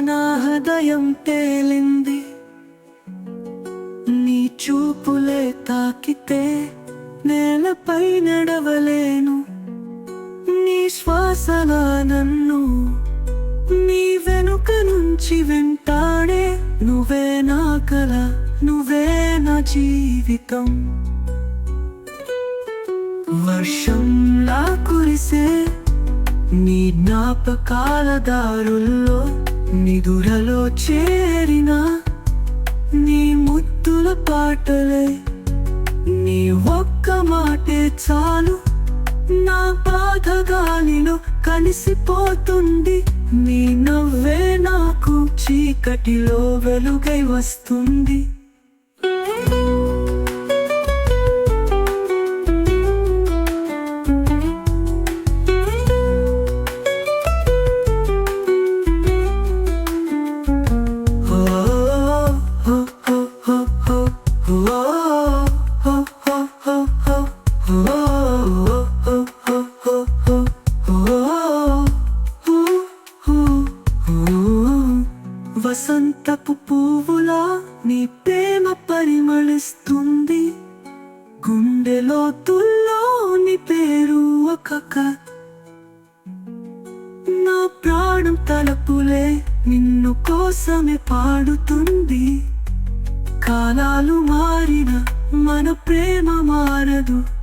నా హృదయం తేలింది. నీ చూపులే తాకితే నేలపై నడవలేను. నీ శ్వాసలా నన్ను నీ వెనుక నుంచి వింటాడే నువ్వే నా కల నువ్వే నా జీవితం. వర్షంలా కురిసే నీ జ్ఞాపకాల దారుల్లో నిదురలో చేరిన నీ ముద్దుల పాటలే నీ ఒక్క మాటే చాలు. నా బాధ గాలిలో కలిసిపోతుంది నీ నవ్వే నాకు చీకటిలో వెలుగై వస్తుంది. వసంతపు పువ్వులా నీ ప్రేమ పరిమళిస్తుంది. గుండెలో తుల్లో నీ పేరు ఒక నా ప్రాణం తలపులే నిన్ను కోసమే పాడుతుంది. కాలాలు మారిన మన ప్రేమ మారదు.